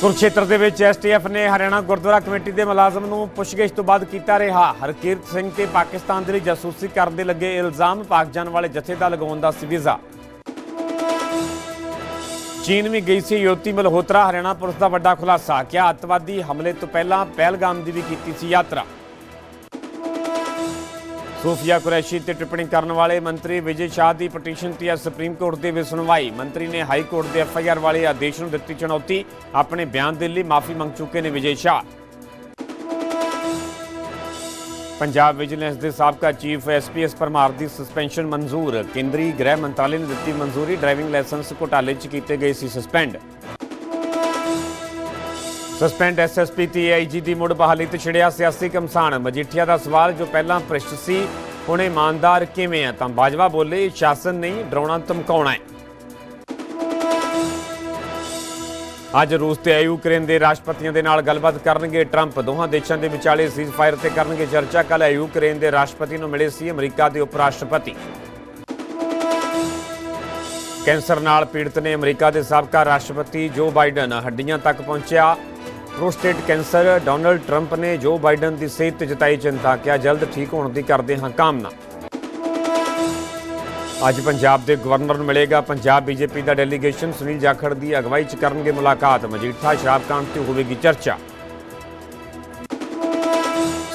ਕੁਰਕਸ਼ੇਤਰ ਦੇ ਵਿੱਚ ਐਸਟੀਐਫ ਨੇ ਹਰਿਆਣਾ ਗੁਰਦੁਆਰਾ ਕਮੇਟੀ ਦੇ ਮੁਲਾਜ਼ਮ ਨੂੰ ਪੁੱਛਗਿੱਛ ਤੋਂ ਬਾਅਦ ਕੀਤਾ ਰਿਹਾ। ਹਰਕੀਰਤ ਸਿੰਘ ਤੇ ਪਾਕਿਸਤਾਨ ਦੇ ਲਈ ਜਾਸੂਸੀ ਕਰਨ ਦੇ ਲੱਗੇ ਇਲਜ਼ਾਮ, ਪਾਕ ਜਾਣ ਵਾਲੇ ਜਥੇ ਦਾ ਲਗਾਉਣ ਦਾ ਸੀ ਵੀਜ਼ਾ। ਚੀਨ ਵੀ ਗਈ ਸੀ ਯੋਤੀ ਮਲਹੋਤਰਾ, ਹਰਿਆਣਾ ਪੁਲਿਸ ਦਾ ਵੱਡਾ ਖੁਲਾਸਾ, ਕਿਹਾ ਅੱਤਵਾਦੀ ਹਮਲੇ ਤੋਂ ਪਹਿਲਾਂ ਪਹਿਲਗਾਮ ਦੀ ਵੀ ਕੀਤੀ ਸੀ ਯਾਤਰਾ। ਸੂਫੀਆ ਕੁਰੈਸ਼ੀ ਤੇ ਟਿੱਪਣੀ ਕਰਨ ਵਾਲੇ ਮੰਤਰੀ ਵਿਜੇ ਸ਼ਾਹ ਦੀ ਪਟੀਸ਼ਨ ਤੇ ਅੱਜ ਸੁਪਰੀਮ ਕੋਰਟ ਦੇ ਵਿੱਚ ਸੁਣਵਾਈ। ਮੰਤਰੀ ਨੇ ਹਾਈ ਕੋਰਟ ਦੇ ਐਫ ਆਈ ਆਰ ਵਾਲੇ ਆਦੇਸ਼ ਨੂੰ ਦਿੱਤੀ ਚੁਣੌਤੀ। ਆਪਣੇ ਬਿਆਨ ਦੇ ਲਈ ਮਾਫੀ ਮੰਗ ਚੁੱਕੇ ਨੇ ਵਿਜੇ ਸ਼ਾਹ। ਪੰਜਾਬ ਵਿਜੀਲੈਂਸ ਦੇ ਸਾਬਕਾ ਚੀਫ ਐਸਪੀਐਸ ਪਰਮਾਰ ਦੀ ਸਸਪੈਂਸ਼ਨ ਮਨਜ਼ੂਰ। ਕੇਂਦਰੀ ਗ੍ਰਹਿ ਮੰਤਰਾਲੇ ਨੇ ਦਿੱਤੀ ਮਨਜ਼ੂਰੀ। ਡਰਾਈਵਿੰਗ ਲਾਇਸੈਂਸ ਘੁਟਾਲੇ 'ਚ ਕੀਤੇ ਗਏ ਸੀ ਸਸਪੈਂਡ ਸਸਪੈਂਡ ਐਸਐਸਪੀ ਤੇ ਆਈਜੀ ਦੀ ਮੁੜ ਬਹਾਲੀ ਤੇ ਛਿੜਿਆ ਸਿਆਸੀ ਕਮਸਾਨ ਮਜੀਠੀਆ ਦਾ ਸਵਾਲ, ਜੋ ਪਹਿਲਾਂ ਭ੍ਰਿਸ਼ਟ ਸੀ, ਹੁਣ ਇਮਾਨਦਾਰ ਕਿਵੇਂ ਆ? ਤਾਂ ਬਾਜਵਾ ਬੋਲੇ, ਸ਼ਾਸਨ ਨਹੀਂ ਡਰਾਉਣਾ ਧਮਕਾਉਣਾ ਹੈ। ਅੱਜ ਰੂਸ ਤੇ ਯੂਕਰੇਨ ਦੇ ਰਾਸ਼ਟਰਪਤੀਆਂ ਦੇ ਨਾਲ ਗੱਲਬਾਤ ਕਰਨਗੇ ਟਰੰਪ। ਦੋਹਾਂ ਦੇਸ਼ਾਂ ਦੇ ਵਿਚਾਲੇ ਸੀਜ਼ਫਾਇਰ ਤੇ ਕਰਨਗੇ ਚਰਚਾ। ਕੱਲ ਯੂਕਰੇਨ ਦੇ ਰਾਸ਼ਟਰਪਤੀ ਨੂੰ ਮਿਲੇ ਸੀ ਅਮਰੀਕਾ ਦੇ ਉਪ ਰਾਸ਼ਟਰਪਤੀ ਕੈਂਸਰ ਨਾਲ ਪੀੜਤ ਨੇ ਅਮਰੀਕਾ ਦੇ ਸਾਬਕਾ ਰਾਸ਼ਟਰਪਤੀ ਜੋ ਬਾਈਡਨ ਹੱਡੀਆਂ ਤੱਕ ਪਹੁੰਚਿਆ। ਪ੍ਰੋਸਟੇਟ ਕੈਂਸਰ ਡੋਨਲਡ ਟਰੰਪ ਨੇ ਜੋ ਬਾਈਡਨ ਦੀ ਸਿਹਤ ਜਤਾਈ ਚਿੰਤਾ ਕਿਹਾ, ਜਲਦ ਠੀਕ ਹੋਣ ਦੀ ਕਰਦੇ ਹਾਂ ਕਾਮਨਾ। ਅੱਜ ਪੰਜਾਬ ਦੇ ਗਵਰਨਰ ਨੂੰ ਮਿਲੇਗਾ ਪੰਜਾਬ ਬੀਜੇਪੀ ਦਾ ਡੈਲੀਗੇਸ਼ਨ, ਸੁਨੀਲ ਜਾਖੜ ਦੀ ਅਗਵਾਈ 'ਚ ਕਰਨਗੇ ਮੁਲਾਕਾਤ, ਮਜੀਠਾ, ਸ਼ਰਾਬ ਕਾਂਡ ਤੇ ਹੋਵੇਗੀ ਚਰਚਾ।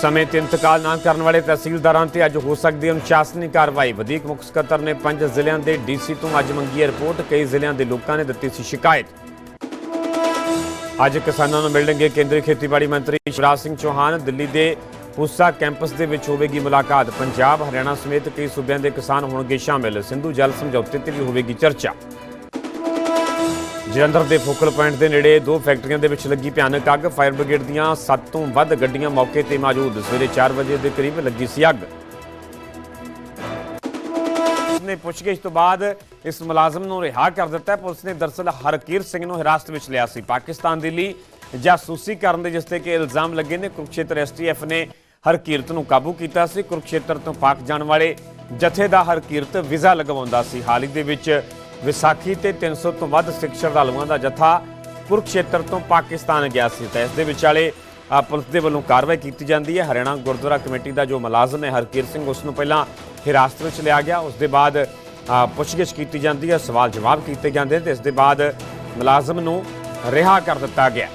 ਸਮੇਂ ਤੇ ਇੰਤਕਾਲ ਨਾ ਕਰਨ ਵਾਲੇ ਤਹਿਸੀਲਦਾਰਾਂ ਤੇ ਅੱਜ ਹੋ ਸਕਦੀ ਅਨੁਸ਼ਾਸਨੀ ਕਾਰਵਾਈ। ਵਧੀਕ ਮੁੱਖ ਸਕੱਤਰ ਨੇ ਪੰਜ ਜ਼ਿਲ੍ਹਿਆਂ ਦੇ ਡੀਸੀ ਤੋਂ ਅੱਜ ਮੰਗੀ ਹੈ ਰਿਪੋਰਟ, ਕਈ ਜ਼ਿਲ੍ਹਿਆਂ ਦੇ ਲੋਕਾਂ ਨੇ ਦਿੱਤੀ ਸੀ ਸ਼ਿਕਾਇਤ। ਅੱਜ ਕਿਸਾਨਾਂ ਨੂੰ ਮਿਲਣਗੇ ਕੇਂਦਰੀ ਖੇਤੀਬਾੜੀ ਮੰਤਰੀ ਸ਼ਿਵਰਾਜ ਸਿੰਘ ਚੌਹਾਨ। ਦਿੱਲੀ ਦੇ ਪੂਸਾ ਕੈਂਪਸ ਦੇ ਵਿੱਚ ਹੋਵੇਗੀ ਮੁਲਾਕਾਤ। ਪੰਜਾਬ, ਹਰਿਆਣਾ ਸਮੇਤ ਕਈ ਸੂਬਿਆਂ ਦੇ ਕਿਸਾਨ ਹੋਣਗੇ ਸ਼ਾਮਿਲ। ਸਿੰਧੂ ਜਲ ਸਮਝੌਤੇ ਤੇ ਵੀ ਹੋਵੇਗੀ ਚਰਚਾ। ਜਲੰਧਰ ਦੇ ਫੋਕਲ ਪੁਆਇੰਟ ਦੇ ਨੇੜੇ ਦੋ ਫੈਕਟਰੀਆਂ ਦੇ ਵਿੱਚ ਲੱਗੀ ਭਿਆਨਕ ਅੱਗ। ਫਾਇਰ ਬ੍ਰਿਗੇਡ ਦੀਆਂ 7 ਤੋਂ ਵੱਧ ਗੱਡੀਆਂ ਮੌਕੇ ਤੇ ਮੌਜੂਦ। ਸਵੇਰੇ 4 ਵਜੇ ਦੇ ਕਰੀਬ ਲੱਗੀ ਸੀ ਅੱਗ। ਨੇ ਪੁੱਛਗਿੱਛ ਤੋਂ ਬਾਅਦ ਇਸ ਮੁਲਾਜ਼ਮ ਨੂੰ ਰਿਹਾ ਕਰ ਦਿੱਤਾ ਪੁਲਿਸ ਨੇ ਦਰਸਲ ਹਰਕੀਰ ਸਿੰਘ ਨੂੰ ਹਿਰਾਸਤ ਵਿੱਚ ਲਿਆ ਸੀ। ਪਾਕਿਸਤਾਨ ਦੇ ਲਈ ਜਾਸੂਸੀ ਕਰਨ ਦੇ ਜਿਸ ਤੇ ਕਿ ਇਲਜ਼ਾਮ ਲੱਗੇ ਨੇ, ਕੁਰਕਸ਼ੇਤਰ ਐਸਟੀਐਫ ਨੇ ਹਰਕੀਰਤ ਨੂੰ ਕਾਬੂ ਕੀਤਾ ਸੀ। ਕੁਰਕਸ਼ੇਤਰ ਤੋਂ ਪਾਕ ਜਾਣ ਵਾਲੇ ਜਥੇ ਦਾ ਹਰਕੀਰਤ ਵੀਜ਼ਾ ਲਗਵਾਉਂਦਾ ਸੀ। ਹਾਲ ਹੀ ਦੇ ਵਿੱਚ ਵਿਸਾਖੀ ਤੇ 300 ਤੋਂ ਵੱਧ ਸਿੱਖ ਸ਼ਰਧਾਲੂਆਂ ਦਾ ਜਥਾ ਕੁਰਕਸ਼ੇਤਰ ਤੋਂ ਪਾਕਿਸਤਾਨ ਗਿਆ ਸੀ। ਤਾਂ ਇਸ ਦੇ ਵਿਚਾਲੇ ਪੁਲਿਸ ਦੇ ਵੱਲੋਂ ਕਾਰਵਾਈ ਕੀਤੀ ਜਾਂਦੀ ਹੈ। ਹਰਿਆਣਾ ਗੁਰਦੁਆਰਾ ਕਮੇਟੀ ਦਾ ਜੋ ਮੁਲਾਜ਼ਮ ਹੈ, ਹਰਕੀਰ ਸਿੰਘ, ਉਸ ਨੂੰ ਪਹਿਲਾਂ ਹਿਰਾਸਤ ਵਿੱਚ ਲਿਆ ਗਿਆ। ਉਸ ਦੇ ਬਾਅਦ ਪੁੱਛਗਿੱਛ ਕੀਤੀ ਜਾਂਦੀ ਹੈ, ਸਵਾਲ ਜਵਾਬ ਕੀਤੇ ਜਾਂਦੇ ਨੇ ਤੇ ਇਸ ਦੇ ਬਾਅਦ ਮੁਲਾਜ਼ਮ ਨੂੰ ਰਿਹਾ ਕਰ ਦਿੱਤਾ ਗਿਆ।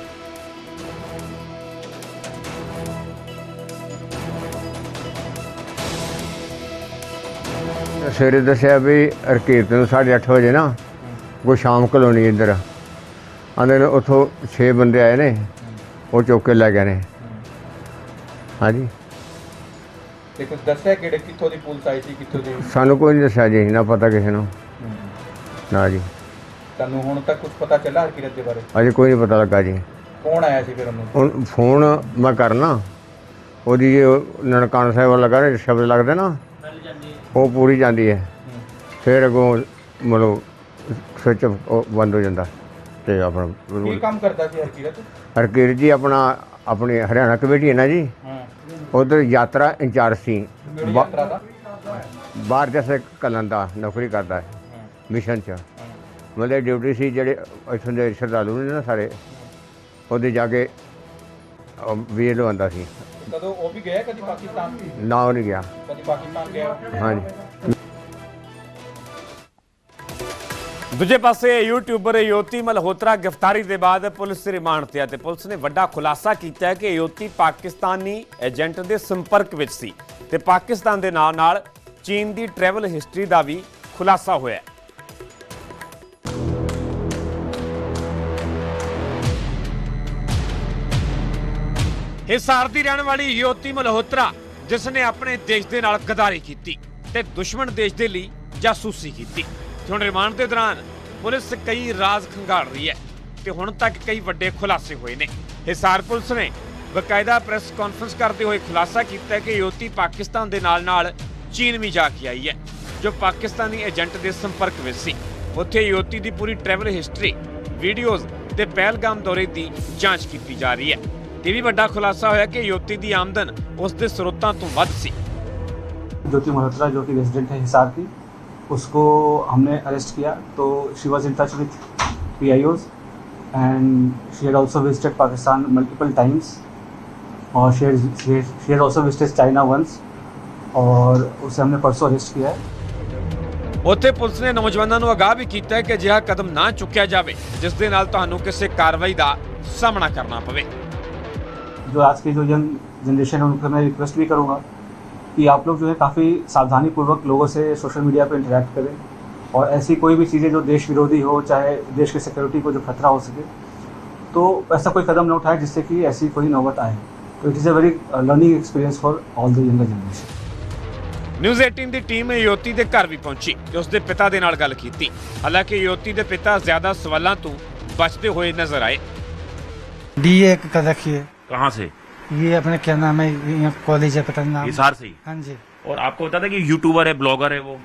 ਸਵੇਰੇ ਦੱਸਿਆ ਵੀ ਹਰਕੀਰਤ ਨੂੰ 8:30 ਵਜੇ ਨਾ ਕੋਈ ਸ਼ਾਮ ਕਲੋਨੀ ਇੱਧਰ। ਆਂਦੇ ਨੇ ਉੱਥੋਂ 6 ਬੰਦੇ ਆਏ ਨੇ। ਉਹ ਚੁੱਕ ਕੇ ਲੈ ਗਏ ਨੇ। ਹਾਂਜੀ। ਤੇ ਕੁਝ ਦੱਸਿਆ ਕਿਹੜੇ ਕਿੱਥੋਂ ਦੀ ਪੁਲਿਸ ਆਈ ਸੀ ਕਿੱਥੋਂ ਦੀ? ਸਾਨੂੰ ਕੋਈ ਨਹੀਂ ਦੱਸਿਆ ਜੀ ਨਾ ਪਤਾ ਕਿਸੇ ਨੂੰ। ਨਾ ਜੀ। ਤੁਹਾਨੂੰ ਹੁਣ ਤੱਕ ਕੁਝ ਪਤਾ ਚੱਲਾ ਹਰਕੀਰਤ ਦੇ ਬਾਰੇ? ਅਜੇ ਕੋਈ ਨਹੀਂ ਪਤਾ ਲੱਗਾ ਜੀ। ਕੌਣ ਆਇਆ ਸੀ ਫਿਰ ਉਹਨੂੰ? ਹੁਣ ਫੋਨ ਮੈਂ ਕਰਨਾ। ਉਹਦੀ ਜੇ ਨਨਕਾਣਾ ਸਾਹਿਬ ਵਾਲਾ ਲਗਾ ਸ਼ਬਦ ਲੱਗਦਾ ਨਾ? ਉਹ ਪੂਰੀ ਜਾਂਦੀ ਹੈ। ਫਿਰ ਅੱਗੋਂ ਮਤਲਬ ਸਵਿਚ ਉਹ ਬੰਦ ਹੋ ਜਾਂਦਾ। ਤੇ ਆਪਣਾ ਕੀ ਕੰਮ ਕਰਦਾ ਸੀ ਹਰਕੀਰਤ? ਹਰਕੀਰ ਜੀ ਆਪਣਾ ਆਪਣੀ ਹਰਿਆਣਾ ਕਮੇਟੀ ਹੈ ਨਾ ਜੀ। ਹਾਂ। ਉਧਰ ਯਾਤਰਾ ਇੰਚਾਰਜ ਸੀ। ਕਿਹੜੀ ਬਾ- ਯਾਤਰਾ ਦਾ? ਬਾਹਰ ਜੈਸੇ ਕਲਨ ਦਾ ਨੌਕਰੀ ਕਰਦਾ ਹੈ ਮਿਸ਼ਨ 'ਚ। ਮਤਲਬ ਡਿਊਟੀ ਸੀ ਜਿਹੜੇ ਇੱਥੋਂ ਦੇ ਸ਼ਰਧਾਲੂ ਨੇ ਨਾ ਸਾਰੇ ਉਹਦੇ ਜਾ ਕੇ ਵੀ ਲਵਾਉਂਦਾ ਸੀ। ਕਦੋਂ ਉਹ ਵੀ ਗਿਆ ਕਦੀ ਪਾਕਿਸਤਾਨ? ਨਾ ਉਹ ਨਹੀਂ ਗਿਆ। ਕਦੀ ਪਾਕਿਸਤਾਨ ਗਿਆ? ਹਾਂਜੀ। ਦੂਜੇ ਪਾਸੇ ਯੂਟਿਊਬਰ ਯੋਤੀ ਮਲਹੋਤਰਾ ਗ੍ਰਿਫਤਾਰੀ ਦੇ ਬਾਅਦ ਪੁਲਿਸ ਰਿਮਾਂਡ ਤੇ ਆ ਤੇ ਪੁਲਿਸ ਨੇ ਵੱਡਾ ਖੁਲਾਸਾ ਕੀਤਾ ਹੈ ਕਿ ਯੋਤੀ ਪਾਕਿਸਤਾਨੀ ਏਜੰਟ ਦੇ ਸੰਪਰਕ ਵਿੱਚ ਸੀ ਤੇ ਪਾਕਿਸਤਾਨ ਦੇ ਨਾਲ ਨਾਲ ਚੀਨ ਦੀ ਟਰੈਵਲ ਹਿਸਟਰੀ ਦਾ ਵੀ ਖੁਲਾਸਾ ਹੋਇਆ। ਹੈ ਹਿਸਾਰ ਦੀ ਰਹਿਣ ਵਾਲੀ ਯੋਤੀ ਮਲਹੋਤਰਾ, ਜਿਸ ਨੇ ਆਪਣੇ ਦੇਸ਼ ਦੇ ਨਾਲ ਗਦਾਰੀ ਕੀਤੀ ਤੇ ਦੁਸ਼ਮਣ ਦੇਸ਼ ਦੇ ਲਈ ਜਾਸੂਸੀ ਕੀਤੀ। ਤੇ ਹੁਣ ਰਿਮਾਂਡ ਦੇ ਦੌਰਾਨ ਪੁਲਿਸ ਕਈ ਰਾਜ਼ ਖੰਗਾਲ ਰਹੀ ਹੈ ਤੇ ਹੁਣ ਤੱਕ ਕਈ ਵੱਡੇ ਖੁਲਾਸੇ ਹੋਏ ਨੇ ਹਿਸਾਰ ਪੁਲਿਸ ਨੇ ਬਕਾਇਦਾ ਪ੍ਰੈਸ ਕਾਨਫਰੰਸ ਕਰਦੇ ਹੋਏ ਖੁਲਾਸਾ ਕੀਤਾ ਹੈ ਕਿ ਯੋਤੀ ਪਾਕਿਸਤਾਨ ਦੇ ਨਾਲ-ਨਾਲ ਚੀਨ ਵੀ ਜਾ ਕੇ ਆਈ ਹੈ ਜੋ ਪਾਕਿਸਤਾਨੀ ਏਜੰਟ ਦੇ ਸੰਪਰਕ ਵਿੱਚ ਸੀ ਉੱਥੇ ਯੋਤੀ ਦੀ ਪੂਰੀ ਟਰੈਵਲ ਹਿਸਟਰੀ ਵੀਡੀਓਜ਼ ਤੇ ਪਹਿਲਗਾਮ ਦੌਰੇ ਦੀ ਜਾਂਚ ਕੀਤੀ ਜਾ ਰਹੀ ਹੈ ਇਹ ਵੀ ਵੱਡਾ ਖੁਲਾਸਾ ਹੋਇਆ ਕਿ ਯੋਤੀ ਦੀ ਆਮਦਨ ਉਸ ਦੇ ਸਰੋਤਾਂ ਤੋਂ ਵੱਧ ਸੀ ज्योति मल्होत्रा जो कि रेजिडेंट है हिसार की उसको हमने अरेस्ट किया तो she was in touch with P I Os and she had also visited Pakistan multiple times. और she had, she had, she had also visited China once. और उसे हमने परसों अरेस्ट किया है ਉੱਥੇ ਪੁਲਿਸ ਨੇ ਨੌਜਵਾਨਾਂ ਨੂੰ ਅਗਾਹ ਵੀ ਕੀਤਾ ਹੈ ਕਿ ਅਜਿਹਾ ਕਦਮ ਨਾ ਚੁੱਕਿਆ ਜਾਵੇ ਜਿਸ ਦੇ ਨਾਲ ਤੁਹਾਨੂੰ ਕਿਸੇ ਕਾਰਵਾਈ ਦਾ ਸਾਹਮਣਾ ਕਰਨਾ ਪਵੇ जो आज की जो यंग जनरेशन है उनको मैं रिक्वेस्ट भी करूँगा कि आप लोग जो है काफ़ी सावधानी पूर्वक लोगों से सोशल मीडिया पर इंटरेक्ट करें और ऐसी कोई भी चीज़ें जो देश विरोधी हो चाहे देश की सिक्योरिटी को जो खतरा हो सके तो ऐसा कोई कदम न उठाए जिससे कि ऐसी कोई नौबत आए तो it is a very learning experience for all the younger generation news 18 ਦੀ ਟੀਮ ਯੋਤੀ ਦੇ ਘਰ ਵੀ ਪਹੁੰਚੀ ਤੇ ਉਸ ਦੇ ਪਿਤਾ ਦੇ ਨਾਲ ਗੱਲ ਕੀਤੀ ਹਾਲਾਂਕਿ ਯੋਤੀ ਦੇ ਪਿਤਾ ਜ਼ਿਆਦਾ ਸਵਾਲਾਂ ਤੋਂ ਬਚਦੇ ਹੋਏ ਨਜ਼ਰ ਆਏ डीए कर रखी है कहाँ से ये अपने क्या नाम है यहाँ कॉलेज है पता नहीं नाम। हिसार से ही। हाँ जी। और आपको बता था कि यूट्यूबर है ब्लॉगर है वो?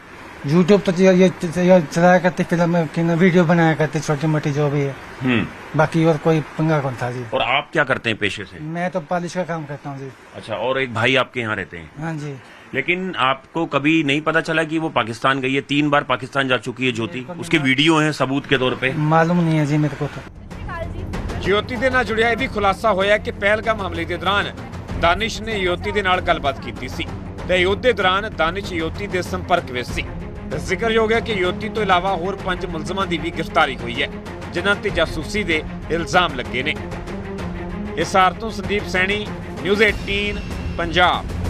यूट्यूब तो ये चलाया करते फ़िल्म वीडियो बनाया करते छोटी मोटी जो भी है। हम्म। बाकी और कोई पंगा कौन था जी? और आप क्या करते हैं पेशे से? मैं तो पॉलिश का काम करता हूँ जी। अच्छा और एक भाई आपके यहाँ रहते हैं? हाँ जी। लेकिन आपको कभी नहीं पता चला कि वो पाकिस्तान गई है? तीन बार पाकिस्तान जा चुकी है ज्योति। उसके वीडियो हैं सबूत के तौर पे। मालूम नहीं है जी मेरे को तो। ਯੋਤੀ ਦੇ ਨਾਲ ਜੁੜਿਆ ਇਹ ਵੀ ਖੁਲਾਸਾ ਹੋਇਆ ਕਿ ਪਹਿਲਗਾਮ ਹਮਲੇ ਦੇ ਦੌਰਾਨ ਦਾਨਿਸ਼ ਨੇ ਯੋਤੀ ਦੇ ਨਾਲ ਗੱਲਬਾਤ ਕੀਤੀ ਸੀ ਤੇ ਯੁੱਧ ਦੌਰਾਨ ਦਾਨਿਸ਼ ਯੋਤੀ ਦੇ ਸੰਪਰਕ ਵਿੱਚ ਸੀ। ਜ਼ਿਕਰਯੋਗ ਹੈ ਕਿ ਯੋਤੀ ਤੋਂ ਇਲਾਵਾ ਹੋਰ ਪੰਜ ਮੁਲਜ਼ਮਾਂ ਦੀ ਵੀ ਗ੍ਰਿਫਤਾਰੀ ਹੋਈ ਹੈ, ਜਿਨ੍ਹਾਂ ਤੇ ਜਾਸੂਸੀ ਦੇ ਇਲਜ਼ਾਮ ਲੱਗੇ ਨੇ। ਹਿਸਾਰ ਤੋਂ ਸੰਦੀਪ ਸੈਣੀ, ਨਿਊਜ਼ 18 ਪੰਜਾਬ।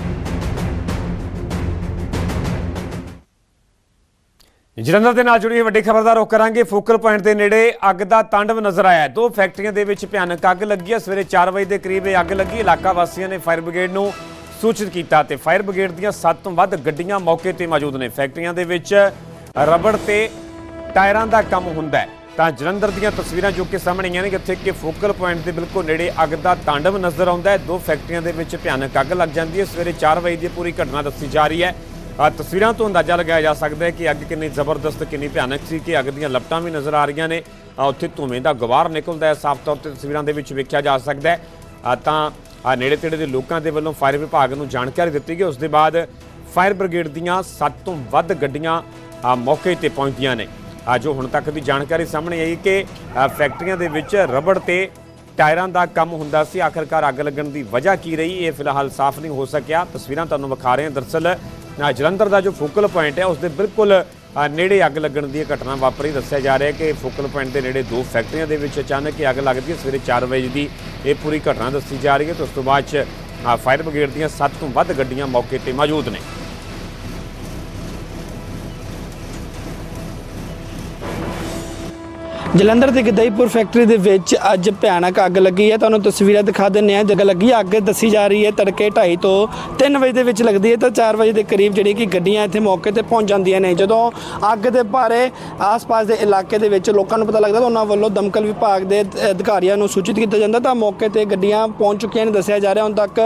ਜਲੰਧਰ ਦੇ ਨਾਲ ਜੁੜੀ ਹੋਈ ਵੱਡੀ ਖਬਰ ਦਾ ਰੁਖ ਕਰਾਂਗੇ। ਫੋਕਲ ਪੁਆਇੰਟ ਦੇ ਨੇੜੇ ਅੱਗ ਦਾ ਤਾਂਡਵ ਨਜ਼ਰ ਆਇਆ ਦੋ ਫੈਕਟਰੀਆਂ ਦੇ ਵਿੱਚ ਭਿਆਨਕ ਅੱਗ ਲੱਗੀ ਹੈ। ਸਵੇਰੇ 4 ਵਜੇ ਦੇ ਕਰੀਬ ਇਹ ਅੱਗ ਲੱਗੀ। ਇਲਾਕਾ ਵਾਸੀਆਂ ਨੇ ਫਾਇਰ ਬ੍ਰਿਗੇਡ ਨੂੰ ਸੂਚਿਤ ਕੀਤਾ ਤੇ ਫਾਇਰ ਬ੍ਰਿਗੇਡ ਦੀਆਂ 7 ਤੋਂ ਵੱਧ ਗੱਡੀਆਂ ਮੌਕੇ ਤੇ ਮੌਜੂਦ ਨੇ। ਫੈਕਟਰੀਆਂ ਦੇ ਵਿੱਚ ਰਬੜ ਤੇ ਟਾਇਰਾਂ ਦਾ ਕੰਮ ਹੁੰਦਾ ਹੈ। ਤਾਂ ਜਲੰਧਰ ਦੀਆਂ ਤਸਵੀਰਾਂ ਜੋ ਕਿ ਸਾਹਮਣੇ ਆਈਆਂ ਨੇ ਜਿੱਥੇ ਕਿ ਫੋਕਲ ਪੁਆਇੰਟ ਦੇ ਬਿਲਕੁਲ ਨੇੜੇ ਅੱਗ ਦਾ ਤਾਂਡਵ ਨਜ਼ਰ ਆਉਂਦਾ ਹੈ। ਦੋ ਫੈਕਟਰੀਆਂ ਦੇ ਵਿੱਚ ਭਿਆਨਕ ਅੱਗ ਲੱਗ ਜਾਂਦੀ ਹੈ। ਸਵੇਰੇ 4 ਵਜੇ ਦੀ ਪੂਰੀ ਘਟਨਾ ਦੱਸੀ ਜਾ ਰਹੀ ਹੈ। ਤਸਵੀਰਾਂ ਤੋਂ ਅੰਦਾਜ਼ਾ ਲਗਾਇਆ ਜਾ ਸਕਦਾ ਹੈ ਕਿ ਅੱਗ ਕਿੰਨੀ ਜ਼ਬਰਦਸਤ, ਕਿੰਨੀ ਭਿਆਨਕ ਸੀ ਕਿ ਅੱਗ ਦੀਆਂ ਲਪਟਾਂ ਵੀ ਨਜ਼ਰ ਆ ਰਹੀਆਂ ਨੇ। ਉੱਥੇ ਧੂਵੇਂ ਦਾ ਗਵਾਰ ਨਿਕਲਦਾ ਹੈ। ਸਾਫ਼ ਤੌਰ ਤੇ ਤਸਵੀਰਾਂ ਦੇ ਵਿੱਚ ਵੇਖਿਆ ਜਾ ਸਕਦਾ ਹੈ। ਤਾਂ ਨੇੜੇ ਤੇੜੇ ਦੇ ਲੋਕਾਂ ਦੇ ਵੱਲੋਂ ਫਾਇਰ ਵਿਭਾਗ ਨੂੰ ਜਾਣਕਾਰੀ ਦਿੱਤੀ ਗਈ। ਉਸ ਦੇ ਬਾਅਦ ਫਾਇਰ ਬ੍ਰਿਗੇਡ ਦੀਆਂ 7 ਤੋਂ ਵੱਧ ਗੱਡੀਆਂ ਮੌਕੇ ਤੇ ਪਹੁੰਚਦੀਆਂ ਨੇ। ਆ ਜੋ ਹੁਣ ਤੱਕ ਦੀ ਜਾਣਕਾਰੀ ਸਾਹਮਣੇ ਆਈ ਕਿ ਫੈਕਟਰੀਆਂ ਦੇ ਵਿੱਚ ਰਬੜ ਤੇ ਟਾਇਰਾਂ ਦਾ ਕੰਮ ਹੁੰਦਾ ਸੀ। ਆਖਰਕਾਰ ਅੱਗ ਲੱਗਣ ਦੀ ਵਜ੍ਹਾ ਕੀ ਰਹੀ, ਇਹ ਫਿਲਹਾਲ ਸਾਫ਼ ਨਹੀਂ ਹੋ ਸਕਿਆ। ਤਸਵੀਰਾਂ ਤੁਹਾਨੂੰ ਵਿਖਾ ਰਹੇ ਹਾਂ। ਦਰਸਲ ਜਲੰਧਰ ਦਾ ਜੋ ਫੋਕਲ ਪੁਆਇੰਟ ਹੈ, ਉਸ ਦੇ ਬਿਲਕੁਲ ਨੇੜੇ ਅੱਗ ਲੱਗਣ ਦੀ ਘਟਨਾ ਵਾਪਰੀ। ਦੱਸਿਆ ਜਾ ਰਿਹਾ ਹੈ ਕਿ ਫੋਕਲ ਪੁਆਇੰਟ ਦੇ ਨੇੜੇ ਦੋ ਫੈਕਟਰੀਆਂ ਦੇ ਵਿੱਚ ਅਚਾਨਕ ਹੀ ਅੱਗ ਲੱਗਦੀ ਹੈ। ਸਵੇਰੇ 4 ਵਜੇ ਦੀ ਇਹ ਪੂਰੀ ਘਟਨਾ ਦੱਸੀ ਜਾ ਰਹੀ ਹੈ ਤੇ ਉਸ ਤੋਂ ਬਾਅਦ ਚ ਫਾਇਰ ਬ੍ਰਿਗੇਡ ਦੀਆਂ 7 ਤੋਂ ਵੱਧ ਗੱਡੀਆਂ ਮੌਕੇ ਤੇ ਮੌਜੂਦ ਨੇ। ਜਲੰਧਰ ਦੇ ਗਦਈਪੁਰ ਫੈਕਟਰੀ ਦੇ ਵਿੱਚ ਅੱਜ ਭਿਆਨਕ ਅੱਗ ਲੱਗੀ ਹੈ। ਤੁਹਾਨੂੰ ਤਸਵੀਰਾਂ ਦਿਖਾ ਦਿੰਨੇ ਆ ਜਗ੍ਹਾ ਲੱਗੀ ਅੱਗ ਦੱਸੀ ਜਾ ਰਹੀ ਹੈ। ਤੜਕੇ 2:30 ਤੋਂ 3 ਵਜੇ ਦੇ ਵਿੱਚ ਲੱਗਦੀ ਹੈ। ਤਾਂ 4 ਵਜੇ ਦੇ ਕਰੀਬ ਜਿਹੜੀ ਕਿ ਗੱਡੀਆਂ ਇੱਥੇ ਮੌਕੇ ਤੇ ਪਹੁੰਚ ਜਾਂਦੀਆਂ ਨੇ। ਜਦੋਂ ਅੱਗ ਦੇ ਬਾਰੇ ਆਸ-ਪਾਸ ਦੇ ਇਲਾਕੇ ਦੇ ਵਿੱਚ ਲੋਕਾਂ ਨੂੰ ਪਤਾ ਲੱਗਦਾ ਤਾਂ ਉਹਨਾਂ ਵੱਲੋਂ ਦਮਕਲ ਵਿਭਾਗ ਦੇ ਅਧਿਕਾਰੀਆਂ ਨੂੰ ਸੂਚਿਤ ਕੀਤਾ ਜਾਂਦਾ ਤਾਂ ਮੌਕੇ ਤੇ ਗੱਡੀਆਂ ਪਹੁੰਚ ਚੁੱਕੀਆਂ ਨੇ। ਦੱਸਿਆ ਜਾ ਰਿਹਾ ਹੁਣ ਤੱਕ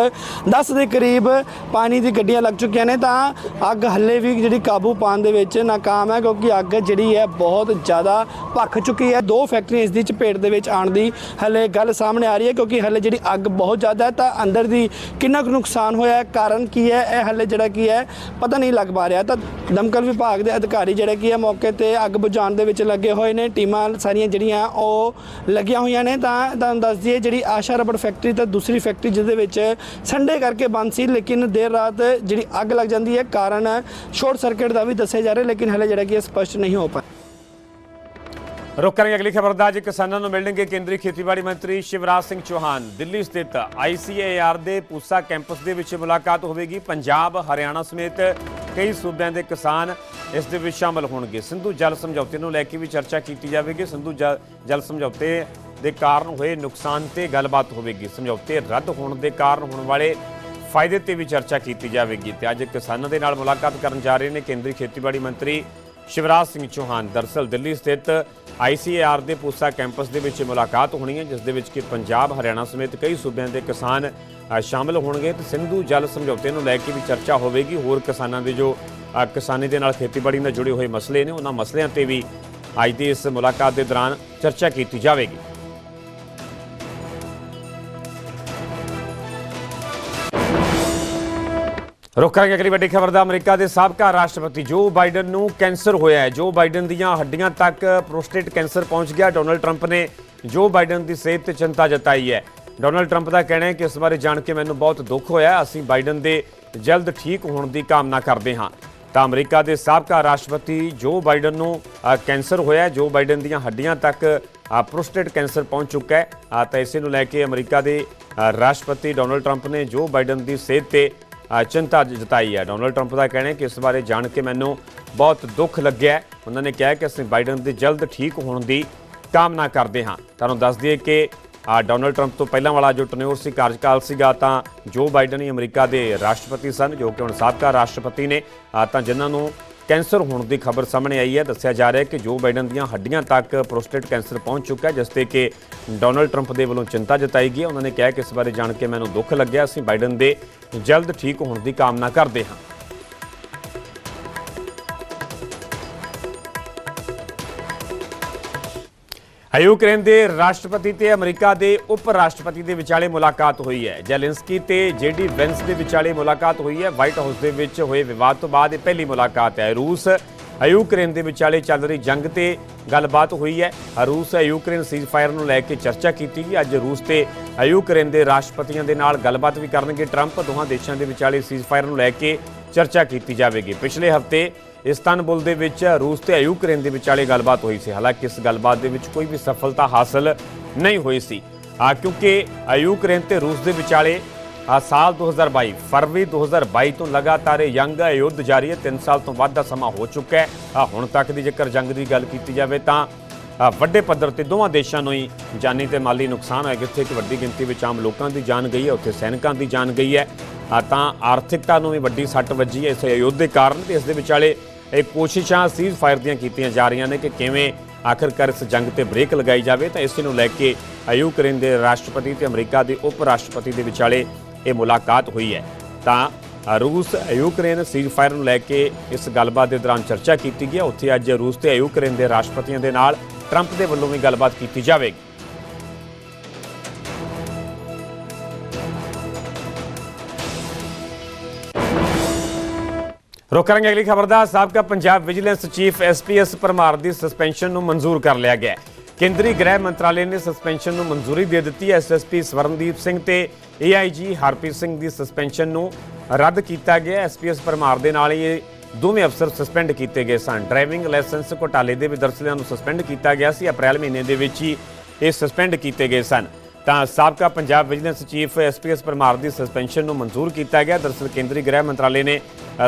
10 ਦੇ ਕਰੀਬ ਪਾਣੀ ਦੀ ਗੱਡੀਆਂ ਲੱਗ ਚੁੱਕੀਆਂ ਨੇ। ਤਾਂ ਅੱਗ ਹੱਲੇ ਵੀ ਜਿਹੜੀ ਕਾਬੂ ਪਾਉਣ ਦੇ ਵਿੱਚ ਨਾਕਾਮ ਹੈ ਕਿਉਂਕਿ ਅੱਗ ਜਿਹੜੀ ਹੈ ਬਹੁਤ ਜ਼ਿਆਦਾ ਭੱਖ ਚੁੱਕੀ ਹੈ। ਦੋ ਫੈਕਟਰੀਆਂ ਇਸ ਦੀ ਚਪੇਟ ਦੇ ਵਿੱਚ ਆਉਣ ਦੀ ਹੱਲੇ ਗੱਲ ਸਾਹਮਣੇ ਆ ਰਹੀ ਹੈ ਕਿਉਂਕਿ ਹਲੇ ਜਿਹੜੀ ਅੱਗ ਬਹੁਤ ਜ਼ਿਆਦਾ ਹੈ ਤਾਂ ਅੰਦਰ ਦੀ ਕਿੰਨਾ ਕੁ ਨੁਕਸਾਨ ਹੋਇਆ ਹੈ, ਕਾਰਨ ਕੀ ਹੈ, ਇਹ ਹੱਲੇ ਜਿਹੜਾ ਕੀ ਹੈ, ਪਤਾ ਨਹੀਂ ਲੱਗ ਪਾ ਰਿਹਾ। ਤਾਂ ਦਮਕਲ ਵਿਭਾਗ ਦੇ ਅਧਿਕਾਰੀ ਜਿਹੜੇ ਕੀ ਹੈ, ਮੌਕੇ ਤੇ ਅੱਗ ਬੁਝਾਉਣ ਦੇ ਵਿੱਚ ਲੱਗੇ ਹੋਏ ਨੇ। ਟੀਮਾਂ ਸਾਰੀਆਂ ਜਿਹੜੀਆਂ ਉਹ ਲੱਗੀਆਂ ਹੋਈਆਂ ਨੇ। ਤਾਂ ਤੁਹਾਨੂੰ ਦੱਸ ਦਈਏ, ਜਿਹੜੀ ਆਸ਼ਾ ਰਬੜ ਫੈਕਟਰੀ ਤਾਂ ਦੂਸਰੀ ਫੈਕਟਰੀ ਜਿਹਦੇ ਵਿੱਚ ਸੰਡੇ ਕਰਕੇ ਬੰਦ ਸੀ, ਲੇਕਿਨ ਦੇਰ ਰਾਤ ਜਿਹੜੀ ਅੱਗ ਲੱਗ ਜਾਂਦੀ ਹੈ, ਕਾਰਨ ਸ਼ਾਰਟ ਸਰਕਟ ਦਾ ਵੀ ਦੱਸਿਆ ਜਾ ਰਿਹਾ, ਲੇਕਿਨ ਹਲੇ ਜਿਹੜਾ ਕੀ ਹੈ, ਸਪਸ਼ਟ ਨਹੀਂ ਹੋ ਪਾ ਰੁਕ ਕਰਾਂਗੇ ਅਗਲੀ ਖਬਰ ਦਾ, ਅੱਜ ਕਿਸਾਨਾਂ ਨੂੰ ਮਿਲਣਗੇ ਕੇਂਦਰੀ ਖੇਤੀਬਾੜੀ ਮੰਤਰੀ ਸ਼ਿਵਰਾਜ ਸਿੰਘ ਚੌਹਾਨ। ਦਿੱਲੀ ਸਥਿਤ ਆਈਸੀਏਆਰ ਦੇ ਪੂਸਾ ਕੈਂਪਸ ਦੇ ਵਿੱਚ ਮੁਲਾਕਾਤ ਹੋਵੇਗੀ। ਪੰਜਾਬ, ਹਰਿਆਣਾ ਸਮੇਤ ਕਈ ਸੂਬਿਆਂ ਦੇ ਕਿਸਾਨ ਇਸ ਦੇ ਵਿੱਚ ਸ਼ਾਮਲ ਹੋਣਗੇ। ਸਿੰਧੂ ਜਲ ਸਮਝੌਤੇ ਨੂੰ ਲੈ ਕੇ ਵੀ ਚਰਚਾ ਕੀਤੀ ਜਾਵੇਗੀ। ਸਿੰਧੂ ਜਲ ਜਲ ਸਮਝੌਤੇ ਦੇ ਕਾਰਨ ਹੋਏ ਨੁਕਸਾਨ ਤੇ ਗੱਲਬਾਤ ਹੋਵੇਗੀ। ਸਮਝੌਤੇ ਰੱਦ ਹੋਣ ਦੇ ਕਾਰਨ ਹੋਣ ਵਾਲੇ ਫਾਇਦੇ ਤੇ ਵੀ ਚਰਚਾ ਕੀਤੀ ਜਾਵੇਗੀ ਤੇ ਅੱਜ ਕਿਸਾਨਾਂ ਦੇ ਨਾਲ ਮੁਲਾਕਾਤ ਕਰਨ ਜਾ ਰਹੇ ਨੇ ਕੇਂਦਰੀ ਖੇਤੀਬਾੜੀ ਮੰਤਰੀ ਸ਼ਿਵਰਾਜ ਸਿੰਘ ਚੌਹਾਨ। ਦਰਸਲ ਦਿੱਲੀ ਸਥਿਤ ਆਈਸੀਏਆਰ ਦੇ ਪੂਸਾ ਕੈਂਪਸ ਦੇ ਵਿੱਚ ਮੁਲਾਕਾਤ ਹੋਣੀ ਹੈ ਜਿਸ ਦੇ ਵਿੱਚ ਕਿ ਪੰਜਾਬ ਹਰਿਆਣਾ ਸਮੇਤ ਕਈ ਸੂਬਿਆਂ ਦੇ ਕਿਸਾਨ ਅ, ਸ਼ਾਮਲ ਹੋਣਗੇ ਤੇ ਸਿੰਧੂ ਜਲ ਸਮਝੌਤੇ ਨੂੰ ਲੈ ਕੇ ਵੀ ਚਰਚਾ ਹੋਵੇਗੀ। ਹੋਰ ਕਿਸਾਨਾਂ ਦੇ ਜੋ ਕਿਸਾਨੀ ਦੇ ਨਾਲ ਖੇਤੀਬਾੜੀ ਨਾਲ ਜੁੜੇ ਹੋਏ ਮਸਲੇ ਨੇ ਉਹਨਾਂ ਮਸਲਿਆਂ ਤੇ ਵੀ ਅੱਜ ਦੀ ਇਸ ਮੁਲਾਕਾਤ ਦੇ ਦੌਰਾਨ ਚਰਚਾ ਕੀਤੀ ਜਾਵੇਗੀ। ਰੁਕ ਕਰਾਂਗੇ ਅਗਲੀ ਵੱਡੀ ਖਬਰ ਦਾ ਅਮਰੀਕਾ ਦੇ ਸਾਬਕਾ ਰਾਸ਼ਟਰਪਤੀ ਜੋ ਬਾਈਡਨ ਨੂੰ ਕੈਂਸਰ ਹੋਇਆ ਹੈ। ਜੋ ਬਾਈਡਨ ਦੀਆਂ ਹੱਡੀਆਂ ਤੱਕ ਪ੍ਰੋਸਟੇਟ ਕੈਂਸਰ ਪਹੁੰਚ ਗਿਆ। ਡੋਨਲਡ ਟਰੰਪ ਨੇ ਜੋ ਬਾਈਡਨ ਦੀ ਸਿਹਤ ਤੇ ਚਿੰਤਾ ਜਤਾਈ ਹੈ। ਡੋਨਲਡ ਟਰੰਪ ਦਾ ਕਹਿਣਾ ਹੈ ਕਿ ਇਸ ਬਾਰੇ ਜਾਣ ਕੇ ਮੈਨੂੰ ਬਹੁਤ ਦੁੱਖ ਹੋਇਆ। ਅਸੀਂ ਬਾਈਡਨ ਦੇ ਜਲਦ ਠੀਕ ਹੋਣ ਦੀ ਕਾਮਨਾ ਕਰਦੇ ਹਾਂ। ਤਾਂ ਅਮਰੀਕਾ ਦੇ ਸਾਬਕਾ ਰਾਸ਼ਟਰਪਤੀ ਜੋ ਬਾਈਡਨ ਨੂੰ ਕੈਂਸਰ ਹੋਇਆ ਜੋ ਬਾਈਡਨ ਦੀਆਂ ਹੱਡੀਆਂ ਤੱਕ ਪ੍ਰੋਸਟੇਟ ਕੈਂਸਰ ਪਹੁੰਚ ਚੁੱਕਾ ਹੈ। ਤਾਂ ਇਸੇ ਨੂੰ ਲੈ ਕੇ ਅਮਰੀਕਾ ਦੇ ਰਾਸ਼ਟਰਪਤੀ ਡੋਨਲਡ ਟਰੰਪ ਨੇ ਜੋ ਬਾਈਡਨ ਦੀ ਸਿਹਤ ਤੇ ਚਿੰਤਾ ਜਤਾਈ ਹੈ। ਡੋਨਲਡ ਟਰੰਪ ਦਾ ਕਹਿਣਾ ਹੈ ਕਿ ਇਸ ਬਾਰੇ ਜਾਣ ਕੇ ਮੈਨੂੰ ਬਹੁਤ ਦੁੱਖ ਲੱਗਿਆ ਉਹਨਾਂ ਨੇ ਕਿਹਾ ਕਿ ਅਸੀਂ ਬਾਈਡਨ ਦੇ ਜਲਦ ਠੀਕ ਹੋਣ ਦੀ ਕਾਮਨਾ ਕਰਦੇ ਹਾਂ। ਤੁਹਾਨੂੰ ਦੱਸ ਦਈਏ ਕਿ ਡੋਨਲਡ ਟਰੰਪ ਤੋਂ ਪਹਿਲਾਂ ਵਾਲਾ ਜੋ ਟਨਿਓਰ ਸੀ, ਕਾਰਜਕਾਲ ਸੀਗਾ, ਤਾਂ ਜੋ ਬਾਈਡਨ ਹੀ ਅਮਰੀਕਾ ਦੇ ਰਾਸ਼ਟਰਪਤੀ ਸਨ, ਜੋ ਕਿ ਹੁਣ ਸਾਬਕਾ ਰਾਸ਼ਟਰਪਤੀ ਨੇ ਤਾਂ ਜਿਨ੍ਹਾਂ ਨੂੰ ਕੈਂਸਰ ਹੋਣ ਦੀ ਖਬਰ ਸਾਹਮਣੇ ਆਈ ਹੈ। ਦੱਸਿਆ ਜਾ ਰਿਹਾ ਹੈ ਕਿ ਜੋ ਬਾਈਡਨ ਦੀਆਂ ਹੱਡੀਆਂ ਤੱਕ ਪ੍ਰੋਸਟੇਟ ਕੈਂਸਰ ਪਹੁੰਚ ਚੁੱਕਾ ਹੈ, ਜਿਸ ਤੇ ਕਿ ਡੋਨਲਡ ਟਰੰਪ ਦੇ ਵੱਲੋਂ ਚਿੰਤਾ ਜਤਾਈ ਗਈ ਹੈ। ਉਹਨਾਂ ਨੇ ਕਿਹਾ ਕਿ ਇਸ ਬਾਰੇ ਜਾਣ ਕੇ ਮੈਨੂੰ ਦੁੱਖ ਲੱਗਿਆ। ਅਸੀਂ ਬਾਈਡਨ ਦੇ ਜਲਦ ਠੀਕ ਹੋਣ ਦੀ ਕਾਮਨਾ ਕਰਦੇ ਹਾਂ। ਯੂਕਰੇਨ ਦੇ ਰਾਸ਼ਟਰਪਤੀ ਤੇ ਅਮਰੀਕਾ ਦੇ ਉਪ ਰਾਸ਼ਟਰਪਤੀ ਦੇ ਵਿਚਾਲੇ ਮੁਲਾਕਾਤ ਹੋਈ ਹੈ। ਜੈਲੈਂਸਕੀ ਤੇ ਜੇਡੀ ਵੈਂਸ ਦੇ ਵਿਚਾਲੇ ਮੁਲਾਕਾਤ ਹੋਈ ਹੈ। ਵਾਈਟ ਹਾਊਸ ਦੇ ਵਿੱਚ ਹੋਏ ਵਿਵਾਦ ਤੋਂ ਬਾਅਦ ਇਹ ਪਹਿਲੀ ਮੁਲਾਕਾਤ ਹੈ। ਰੂਸ, ਯੂਕਰੇਨ ਦੇ ਵਿਚਾਲੇ ਚੱਲ ਰਹੀ ਜੰਗ ਤੇ ਗੱਲਬਾਤ ਹੋਈ ਹੈ। ਰੂਸ, ਯੂਕਰੇਨ ਸੀਜ਼ਫਾਇਰ ਨੂੰ ਲੈ ਕੇ ਚਰਚਾ ਕੀਤੀ ਗਈ। ਅੱਜ ਰੂਸ ਤੇ ਯੂਕਰੇਨ ਦੇ ਰਾਸ਼ਟਰਪਤੀਆਂ ਦੇ ਨਾਲ ਗੱਲਬਾਤ ਵੀ ਕਰਨਗੇ। ਟਰੰਪ ਦੋਹਾਂ ਦੇਸ਼ਾਂ ਦੇ ਵਿਚਾਲੇ ਸੀਜ਼ਫਾਇਰ ਨੂੰ ਲੈ ਕੇ ਚਰਚਾ ਕੀਤੀ ਜਾਵੇਗੀ। ਪਿਛਲੇ ਹਫ਼ਤੇ ਇਸਤਾਨਬੁਲ ਦੇ ਵਿੱਚ ਰੂਸ ਤੇ ਯੂਕਰੇਨ ਦੇ ਵਿਚਾਲੇ ਗੱਲਬਾਤ ਹੋਈ ਸੀ। ਹਾਲਾਂਕਿ ਇਸ ਗੱਲਬਾਤ ਦੇ ਵਿੱਚ ਕੋਈ ਵੀ ਸਫਲਤਾ ਹਾਸਲ ਨਹੀਂ ਹੋਈ ਸੀ। ਕਿਉਂਕਿ ਯੂਕਰੇਨ ਤੇ ਰੂਸ ਦੇ ਵਿਚਾਲੇ ਆ ਸਾਲ 2022 ਫਰਵਰੀ 2022 ਤੋਂ ਲਗਾਤਾਰ ਇਹ ਯੰਗ ਯੁੱਧ ਜਾਰੀ ਹੈ। 3 ਸਾਲ ਤੋਂ ਵੱਧ ਦਾ ਸਮਾਂ ਹੋ ਚੁੱਕਾ ਹੈ। ਹੁਣ ਤੱਕ ਦੀ ਜੇਕਰ ਜੰਗ ਦੀ ਗੱਲ ਕੀਤੀ ਜਾਵੇ ਤਾਂ ਵੱਡੇ ਪੱਧਰ ਤੇ ਦੋਵਾਂ ਦੇਸ਼ਾਂ ਨੂੰ ਹੀ ਜਾਨੀ ਤੇ ਮਾਲੀ ਨੁਕਸਾਨ ਹੋਇਆ। ਜਿੱਥੇ ਕਿ ਵੱਡੀ ਗਿਣਤੀ ਵਿੱਚ ਆਮ ਲੋਕਾਂ ਦੀ ਜਾਨ ਗਈ ਹੈ, ਉੱਥੇ ਸੈਨਿਕਾਂ ਦੀ ਜਾਨ ਗਈ ਹੈ। ਤਾਂ ਆਰਥਿਕਤਾ ਨੂੰ ਵੀ ਵੱਡੀ ਸੱਟ ਵੱਜੀ ਹੈ ਇਸ ਯੁੱਧ ਦੇ ਕਾਰਨ ਤੇ ਇਸ ਦੇ ਵਿਚਾਲੇ ਇਹ ਕੋਸ਼ਿਸ਼ਾਂ ਸੀਜ਼ ਫਾਇਰ ਦੀਆਂ ਕੀਤੀਆਂ ਜਾ ਰਹੀਆਂ ਨੇ ਕਿ ਕਿਵੇਂ ਆਖਰਕਾਰ ਇਸ ਜੰਗ ਤੇ ਬ੍ਰੇਕ ਲਗਾਈ ਜਾਵੇ, ਤਾਂ ਇਸ ਨੂੰ ਲੈ ਕੇ ਯੂਕਰੇਨ ਦੇ ਰਾਸ਼ਟਰਪਤੀ ਤੇ ਅਮਰੀਕਾ ਦੇ ਉਪ ਰਾਸ਼ਟਰਪਤੀ ਦੇ ਵਿਚਾਲੇ ਇਹ ਮੁਲਾਕਾਤ ਹੋਈ ਹੈ ਤਾਂ ਰੂਸ, ਯੂਕਰੇਨ ਸੀਜ਼ ਫਾਇਰ ਨੂੰ ਲੈ ਕੇ ਇਸ ਗੱਲਬਾਤ ਦੇ ਦੌਰਾਨ ਚਰਚਾ ਕੀਤੀ ਗਈ ਹੈ। ਉੱਥੇ ਅੱਜ ਰੂਸ ਤੇ ਯੂਕਰੇਨ ਦੇ ਰਾਸ਼ਟਰਪਤੀਆਂ ਦੇ ਨਾਲ ਟਰੰਪ ਦੇ ਵੱਲੋਂ ਵੀ ਗੱਲਬਾਤ ਕੀਤੀ ਜਾਵੇਗੀ ਰੁਕ ਕਰਾਂਗੇ ਅਗਲੀ ਖਬਰ ਦਾ। ਸਾਬਕਾ Punjab vigilance chief SPS Parmar ਦੀ ਸਸਪੈਂਸ਼ਨ ਨੂੰ ਮਨਜ਼ੂਰ ਕਰ ਲਿਆ ਗਿਆ ਕੇਂਦਰੀ ਗ੍ਰਹਿ ਮੰਤਰਾਲੇ ਨੇ ਸਸਪੈਂਸ਼ਨ ਨੂੰ ਮਨਜ਼ੂਰੀ ਦੇ ਦਿੱਤੀ ਹੈ। ਐਸਐਸਪੀ ਸਵਰਨਦੀਪ ਸਿੰਘ ਤੇ ਏਆਈਜੀ ਹਰਪ੍ਰੀਤ ਸਿੰਘ ਦੀ ਸਸਪੈਂਸ਼ਨ ਨੂੰ ਰੱਦ ਕੀਤਾ ਗਿਆ ਐਸਪੀਐਸ ਪਰਮਾਰ ਦੇ ਨਾਲ ਹੀ ਇਹ ਦੋਵੇਂ ਅਫਸਰ ਸਸਪੈਂਡ ਕੀਤੇ ਗਏ ਸਨ। ਡਰਾਈਵਿੰਗ ਲਾਇਸੈਂਸ ਘੁਟਾਲੇ ਦੇ ਵੀ ਦਰਸਲਿਆਂ ਨੂੰ ਸਸਪੈਂਡ ਕੀਤਾ ਗਿਆ ਸੀ। ਅਪ੍ਰੈਲ ਮਹੀਨੇ ਦੇ ਵਿੱਚ ਹੀ ਇਹ ਸਸਪੈਂਡ ਕੀਤੇ ਗਏ ਸਨ। ਤਾਂ ਸਾਬਕਾ Punjab vigilance chief SPS Parmar ਦੀ ਸਸਪੈਂਸ਼ਨ ਨੂੰ ਮਨਜ਼ੂਰ ਕੀਤਾ ਗਿਆ। ਦਰਅਸਲ ਕੇਂਦਰੀ ਗ੍ਰਹਿ ਮੰਤਰਾਲੇ ਨੇ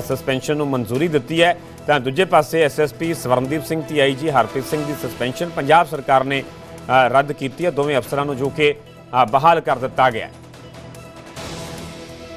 ਸਸਪੈਂਸ਼ਨ ਨੂੰ ਮਨਜ਼ੂਰੀ ਦਿੱਤੀ ਹੈ। ਤਾਂ ਦੂਜੇ ਪਾਸੇ ਐਸਐਸਪੀ ਸਵਰਨਦੀਪ ਸਿੰਘ ਤੇ ਆਈਜੀ ਹਰਪ੍ਰੀਤ ਸਿੰਘ ਦੀ ਸਸਪੈਂਸ਼ਨ ਪੰਜਾਬ ਸਰਕਾਰ ਨੇ ਰੱਦ ਕੀਤੀ ਹੈ। ਦੋਵੇਂ ਅਫਸਰਾਂ ਨੂੰ ਜੋ ਕਿ ਬਹਾਲ ਕਰ ਦਿੱਤਾ ਗਿਆ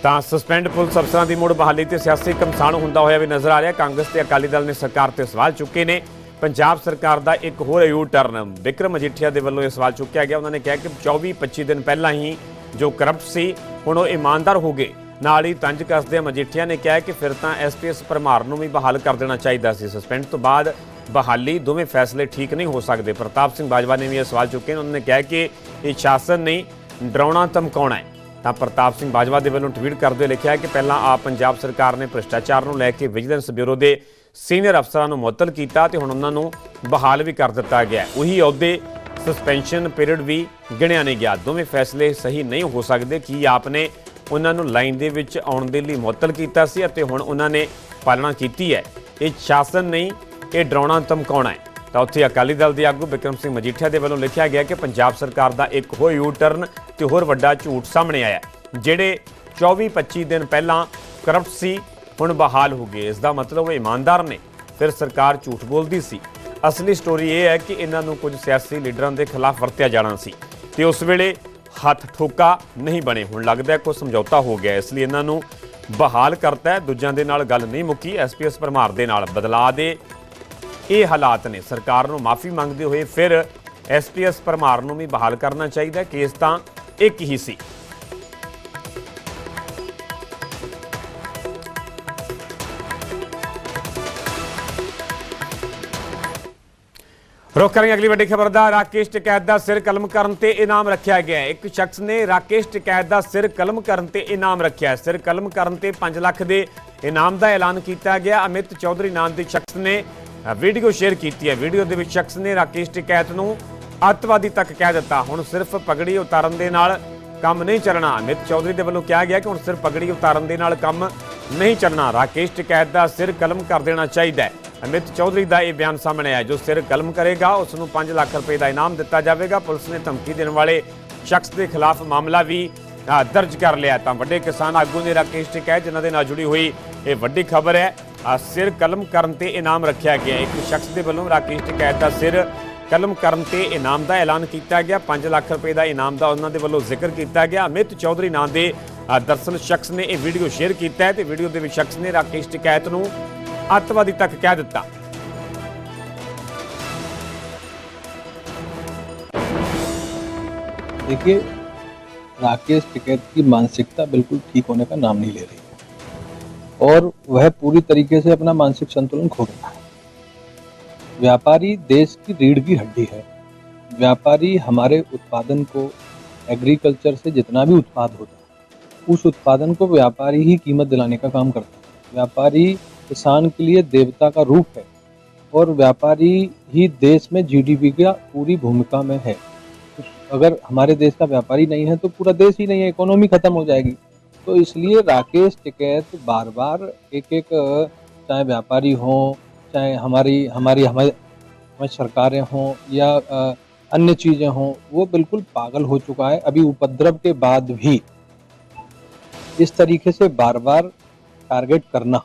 ਤਾਂ ਸਸਪੈਂਡ ਪੁਲਿਸ ਅਫਸਰਾਂ ਦੀ ਮੁੜ ਬਹਾਲੀ ਤੇ ਸਿਆਸੀ ਕਮਸਾਨ ਹੁੰਦਾ ਹੋਇਆ ਵੀ ਨਜ਼ਰ ਆ ਰਿਹਾ। ਕਾਂਗਰਸ ਤੇ ਅਕਾਲੀ ਦਲ ਨੇ ਸਰਕਾਰ ਤੇ ਸਵਾਲ ਚੁੱਕੇ ਨੇ। ਪੰਜਾਬ ਸਰਕਾਰ ਦਾ ਇੱਕ ਹੋਰ ਯੂ ਟਰਨ। ਵਿਕਰਮ ਮਜੀਠੀਆ ਦੇ ਵੱਲੋਂ ਇਹ ਸਵਾਲ ਚੁੱਕਿਆ ਗਿਆ। ਉਹਨਾਂ ਨੇ ਕਿਹਾ ਕਿ 24 25 ਦਿਨ ਪਹਿਲਾਂ ਹੀ ਜੋ ਕਰਪਟ ਸੀ, ਹੁਣ ਉਹ ਇਮਾਨਦਾਰ ਹੋ ਗਏ। ਨਾਲ ਹੀ ਤੰਜ ਕੱਸਦੇ ਮਜੀਠੀਆ ਨੇ ਕਿਹਾ ਕਿ ਫਿਰ ਤਾਂ ਐਸਪੀਐਸ ਪਰਮਾਰ ਨੂੰ ਵੀ ਬਹਾਲ ਕਰ ਦੇਣਾ ਚਾਹੀਦਾ ਸੀ। ਸਸਪੈਂਡ ਤੋਂ ਬਾਅਦ ਬਹਾਲੀ ਦੋਵੇਂ ਫੈਸਲੇ ਠੀਕ ਨਹੀਂ ਹੋ ਸਕਦੇ। ਪ੍ਰਤਾਪ ਸਿੰਘ ਬਾਜਵਾ ਨੇ ਵੀ ਇਹ ਸਵਾਲ ਚੁੱਕੇ ਨੇ। ਉਹਨਾਂ ਨੇ ਕਿਹਾ ਕਿ ਇਹ ਸ਼ਾਸਨ ਨਹੀਂ, ਡਰਾਉਣਾ ਧਮਕਾਉਣਾ ਹੈ। ਤਾਂ ਪ੍ਰਤਾਪ ਸਿੰਘ ਬਾਜਵਾ ਦੇ ਵੱਲੋਂ ਟਵੀਟ ਕਰਦੇ ਹੋਏ ਲਿਖਿਆ ਕਿ ਪਹਿਲਾਂ ਆਪ ਪੰਜਾਬ ਸਰਕਾਰ ਨੇ ਭ੍ਰਿਸ਼ਟਾਚਾਰ ਨੂੰ ਲੈ ਕੇ ਵਿਜੀਲੈਂਸ ਬਿਊਰੋ ਦੇ ਸੀਨੀਅਰ ਅਫਸਰਾਂ ਨੂੰ ਮੁਅੱਤਲ ਕੀਤਾ ਤੇ ਹੁਣ ਉਹਨਾਂ ਨੂੰ ਬਹਾਲ ਵੀ ਕਰ ਦਿੱਤਾ ਗਿਆ ਉਹੀ ਅਹੁਦੇ ਸਸਪੈਂਸ਼ਨ ਪੀਰੀਅਡ ਵੀ ਗਿਣਿਆ ਨਹੀਂ ਗਿਆ। ਦੋਵੇਂ ਫੈਸਲੇ ਸਹੀ ਨਹੀਂ ਹੋ ਸਕਦੇ। ਕਿ ਆਪ ਨੇ ਉਹਨਾਂ ਨੂੰ ਲਾਈਨ ਦੇ ਵਿੱਚ ਆਉਣ ਦੇ ਲਈ ਮੁਅੱਤਲ ਕੀਤਾ ਸੀ ਅਤੇ ਹੁਣ ਉਹਨਾਂ ਨੇ ਪਾਲਣਾ ਕੀਤੀ ਹੈ? ਇਹ ਸ਼ਾਸਨ ਨਹੀਂ, ਇਹ ਡਰਾਉਣਾ ਧਮਕਾਉਣਾ ਹੈ। ਤਾਂ ਉੱਥੇ ਅਕਾਲੀ ਦਲ ਦੇ ਆਗੂ ਵਿਕਰਮ ਸਿੰਘ ਮਜੀਠੀਆ ਦੇ ਵੱਲੋਂ ਲਿਖਿਆ ਗਿਆ ਕਿ ਪੰਜਾਬ ਸਰਕਾਰ ਦਾ ਇੱਕ ਹੋਰ ਯੂ ਟਰਨ ਤੇ ਹੋਰ ਵੱਡਾ ਝੂਠ ਸਾਹਮਣੇ ਆਇਆ ਜਿਹੜੇ 24-25 ਦਿਨ ਪਹਿਲਾਂ ਕਰਪਟ ਸੀ ਹੁਣ ਬਹਾਲ ਹੋ ਗਏ। ਇਸ ਦਾ ਮਤਲਬ ਉਹ ਇਮਾਨਦਾਰ ਨੇ। ਫਿਰ ਸਰਕਾਰ ਝੂਠ ਬੋਲਦੀ ਸੀ। ਅਸਲੀ ਸਟੋਰੀ ਇਹ ਹੈ ਕਿ ਇਹਨਾਂ ਨੂੰ ਕੁਝ ਸਿਆਸੀ ਲੀਡਰਾਂ ਦੇ ਖਿਲਾਫ ਵਰਤਿਆ ਜਾਣਾ ਸੀ। ਤੇ ਉਸ ਵੇਲੇ ਹੱਥ ਠੋਕਾ ਨਹੀਂ ਬਣੇ। ਹੁਣ ਲੱਗਦਾ ਹੈ ਕੋਈ ਸਮਝੌਤਾ ਹੋ ਗਿਆ। ਇਸ ਲਈ ਇਹਨਾਂ ਨੂੰ ਬਹਾਲ ਕਰਤਾ ਹੈ। ਦੂਜਿਆਂ ਦੇ ਨਾਲ ਗੱਲ ਨਹੀਂ ਮੁੱਕੀ। ਐਸਪੀਐਸ ਪਰਮਾਰ ਦੇ ਨਾਲ ਬਦਲਾ ਦੇ ਇਹ ਹਾਲਾਤ ਨੇ। ਸਰਕਾਰ ਨੂੰ ਮਾਫੀ ਮੰਗਦੇ ਹੋਏ ਫਿਰ ਐਸਪੀਐਸ ਪਰਮਾਰ ਨੂੰ ਵੀ ਬਹਾਲ ਕਰਨਾ ਚਾਹੀਦਾ ਕੇਸ ਤਾਂ ਇੱਕ ਹੀ ਸੀ। ਰੁਕ ਕਰਾਂਗੇ ਅਗਲੀ ਵੱਡੀ ਖਬਰ ਦਾ, ਰਾਕੇਸ਼ ਟਕੈਤ ਦਾ ਸਿਰ ਕਲਮ ਕਰਨ ਤੇ ਇਨਾਮ ਰੱਖਿਆ ਗਿਆ ਹੈ। ਇੱਕ ਸ਼ਖਸ ਨੇ ਰਾਕੇਸ਼ ਟਿਕੈਤ ਦਾ ਸਿਰ ਕਲਮ ਕਰਨ ਤੇ ਇਨਾਮ ਰੱਖਿਆ ਸਿਰ ਕਲਮ ਕਰਨ ਤੇ 5 ਲੱਖ ਦੇ ਇਨਾਮ ਦਾ ਐਲਾਨ ਕੀਤਾ ਗਿਆ। ਅਮਿਤ ਚੌਧਰੀ ਨਾਮ ਦੇ ਸ਼ਖਸ ਨੇ ਵੀਡੀਓ ਸ਼ੇਅਰ ਕੀਤੀ ਹੈ। ਵੀਡੀਓ ਦੇ ਵਿੱਚ ਸ਼ਖਸ ਨੇ ਰਾਕੇਸ਼ ਟਿਕੈਤ ਨੂੰ ਅੱਤਵਾਦੀ ਤੱਕ ਕਹਿ ਦਿੱਤਾ। ਹੁਣ ਸਿਰਫ ਪਗੜੀ ਉਤਾਰਨ ਦੇ ਨਾਲ ਕੰਮ ਨਹੀਂ ਚੱਲਣਾ। ਅਮਿਤ ਚੌਧਰੀ ਦੇ ਵੱਲੋਂ ਕਿਹਾ ਗਿਆ ਕਿ ਹੁਣ ਸਿਰਫ ਪਗੜੀ ਉਤਾਰਨ ਦੇ ਨਾਲ ਕੰਮ ਨਹੀਂ ਚੱਲਣਾ। ਰਾਕੇਸ਼ ਟਿਕੈਤ ਦਾ ਸਿਰ ਕਲਮ ਕਰ ਦੇਣਾ ਚਾਹੀਦਾ ਹੈ। ਅਮਿਤ ਚੌਧਰੀ ਦਾ ਇਹ ਬਿਆਨ ਸਾਹਮਣੇ ਆਇਆ ਜੋ ਸਿਰ ਕਲਮ ਕਰੇਗਾ ਉਸ ਨੂੰ 5 ਲੱਖ ਰੁਪਏ ਦਾ ਇਨਾਮ ਦਿੱਤਾ ਜਾਵੇਗਾ। ਪੁਲਿਸ ਨੇ ਧਮਕੀ ਦੇਣ ਵਾਲੇ ਸ਼ਖਸ ਦੇ ਖਿਲਾਫ ਮਾਮਲਾ ਵੀ ਦਰਜ ਕਰ ਲਿਆ। ਤਾਂ ਵੱਡੇ ਕਿਸਾਨ ਆਗੂ ਨੇ ਰਾਕੇਸ਼ ਟਿਕੈਤ ਜਿਨ੍ਹਾਂ ਦੇ ਨਾਲ ਜੁੜੀ ਹੋਈ ਇਹ ਵੱਡੀ ਖਬਰ ਹੈ ਸਿਰ ਕਲਮ ਕਰਨ ਤੇ ਇਨਾਮ ਰੱਖਿਆ ਗਿਆ। ਇੱਕ ਸ਼ਖਸ ਦੇ ਵੱਲੋਂ ਰਾਕੇਸ਼ ਟਿਕੈਤ ਦਾ ਸਿਰ ਕਲਮ ਕਰਨ ਤੇ ਇਨਾਮ ਦਾ ਐਲਾਨ ਕੀਤਾ ਗਿਆ। 5 ਲੱਖ ਰੁਪਏ ਦਾ ਇਨਾਮ ਦਾ ਉਹਨਾਂ ਦੇ ਵੱਲੋਂ ਜ਼ਿਕਰ ਕੀਤਾ ਗਿਆ। ਅਮਿਤ ਚੌਧਰੀ ਨਾਂ ਦੇ ਅ, ਸ਼ਖਸ ਨੇ ਇਹ ਵੀਡੀਓ ਸ਼ੇਅਰ ਕੀਤਾ ਹੈ ਤੇ ਵੀਡੀਓ ਦੇ ਵਿੱਚ ਸ਼ਖਸ ਨੇ ਰਾਕੇਸ਼ ਟਿਕੈਤ ਨੂੰ ਅੱਤਵਾਦੀ ਤੱਕ ਕਹਿ ਦਿੱਤਾ देखिए राकेश टिकैत की मानसिकता बिल्कुल ठीक होने का नाम नहीं ले रही है और वह पूरी तरीके से अपना मानसिक संतुलन खो गया है व्यापारी देश की रीढ़ की हड्डी है व्यापारी हमारे उत्पादन को एग्रीकल्चर से जितना भी उत्पाद होता है उस उत्पादन को व्यापारी ही कीमत दिलाने का काम करता है व्यापारी किसान के लिए देवता का रूप है और व्यापारी ही देश में जीडीपी का पूरी भूमिका में है। अगर हमारे देश का व्यापारी नहीं है तो पूरा देश ही नहीं है इकोनॉमी खत्म हो जाएगी। तो इसलिए राकेश टिकैत बार बार एक एक चाहे व्यापारी हों, चाहे हमारी हमारी हमारी हमारी सरकारें हों या अन्य चीज़ें हों, वो बिल्कुल पागल हो चुका है। अभी उपद्रव के बाद भी इस तरीके से बार बार टारगेट करना।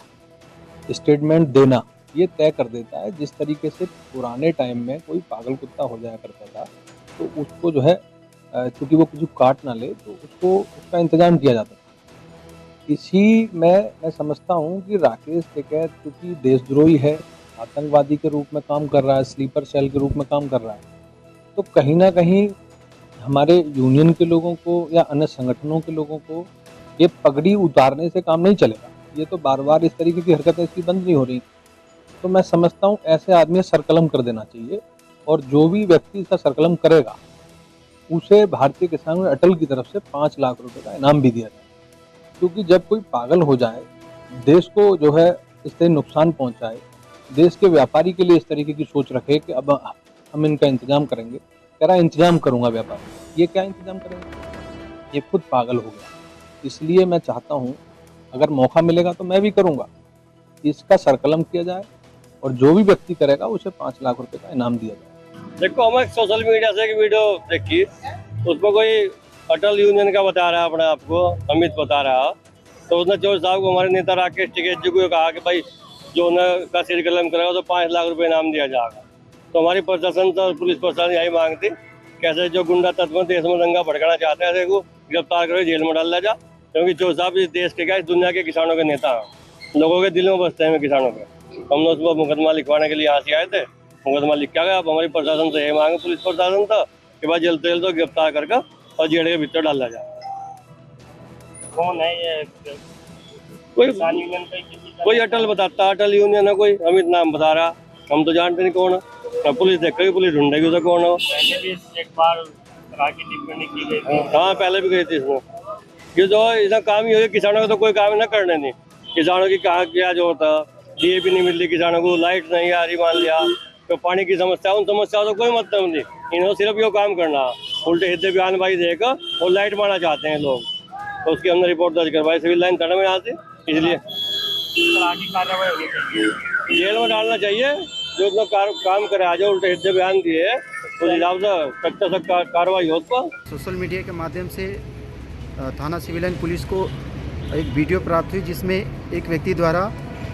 स्टेटमेंट देना, ये तय कर देता है जिस तरीके से पुराने टाइम में कोई पागल कुत्ता हो जाया करता था तो उसको जो है चूँकि वो कुछ काट ना ले तो उसको उसका इंतज़ाम किया जाता था। इसी में मैं समझता हूँ कि राकेश टिकैत चूँकि देशद्रोही है, आतंकवादी के रूप में काम कर रहा है स्लीपर सेल के रूप में काम कर रहा है तो कहीं ना कहीं हमारे यूनियन के लोगों को या अन्य संगठनों के लोगों को ये पगड़ी उतारने से काम नहीं चलेगा। ये तो बार बार इस तरीके की हरकतें इसकी बंद नहीं हो रही। तो मैं समझता हूँ ऐसे आदमी सरकलम कर देना चाहिए और जो भी व्यक्ति इसका सरकलम करेगा, उसे भारतीय किसान यूनियन अटल की तरफ़ से पाँच लाख रुपए का इनाम भी दिया जाए। क्योंकि जब कोई पागल हो जाए, देश को जो है इस तरह नुकसान पहुँचाए, देश के व्यापारी के लिए इस तरीके की सोच रखे कि अब हम इनका इंतज़ाम करेंगे। कह रहा इंतज़ाम करूँगा व्यापारी। ये क्या इंतज़ाम करेंगे? ये खुद पागल हो गया। इसलिए मैं चाहता हूँ अगर मौका मिलेगा तो मैं भी करूँगा। इसका सरकलम किया जाए और जो भी व्यक्ति करेगा, उसे पाँच लाख रुपए का इनाम दिया जाए। देखो, हमें सोशल मीडिया से एक वीडियो देखी। उसमें कोई अटल यूनियन का बता रहा है अपने आप को, अमित बता रहा तो उसने चौधरी साहब को हमारे नेता राकेश टिकैत जी को कहा कि भाई, जो उन्हें का सिर कलम करेगा तो पाँच लाख रुपए इनाम दिया जाएगा। तो हमारी प्रशासन तो पुलिस प्रशासन यही मांगती कैसे जो गुंडा तत्व देश में दंगा भड़काना चाहते हैं गिरफ़्तार करो, जेल में डाल दिया जा। क्योंकि जो साहब इस देश के क्या इस दुनिया के किसानों के नेता हैं। लोगों के दिल में बसते हैं किसानों के। हम लोग सुबह मुकदमा लिखवाने के लिए यहाँ से आए थे। मुकदमा लिख के गया अब हमारी प्रशासन से ये मांगे पुलिस प्रशासन था कि भाई जल्द से जल्द तो गिरफ़्तार करके और जेल के भीतर डाला जाए। कौन है ये? कोई कोई अटल बताता अटल यूनियन है कोई? अमित नाम बता रहा। हम तो जानते नहीं कौन है। पुलिस देखेगी पुलिस ढूंढेगी उसे कौन है। गई हाँ पहले भी गई थी इसमें। ये जो इसका काम ही हो गया किसानों का तो कोई काम ना करने नहीं। किसानों की कहाँ क्या जो होता डीएपी नहीं मिल रही किसानों को लाइट नहीं आ रही मान लिया तो पानी की समस्या उन समस्याओं का कोई मतलब नहीं। इन्होंने सिर्फ़ ये काम करना उल्टे हिद्दे बयान भाई देकर और लाइट मारना चाहते हैं लोग। तो उसकी हमने रिपोर्ट दर्ज करवाई सिविल लाइन थाना में यहाँ से इसलिए जेल में डालना चाहिए जो लोग कार, काम करे आज उल्टे हिद्दे बयान दिए तो हिसाब से सख्त सख्त कार्रवाई हो पर सोशल मीडिया के माध्यम से थाना सिविल लाइन पुलिस को एक वीडियो प्राप्त हुई जिसमें एक व्यक्ति द्वारा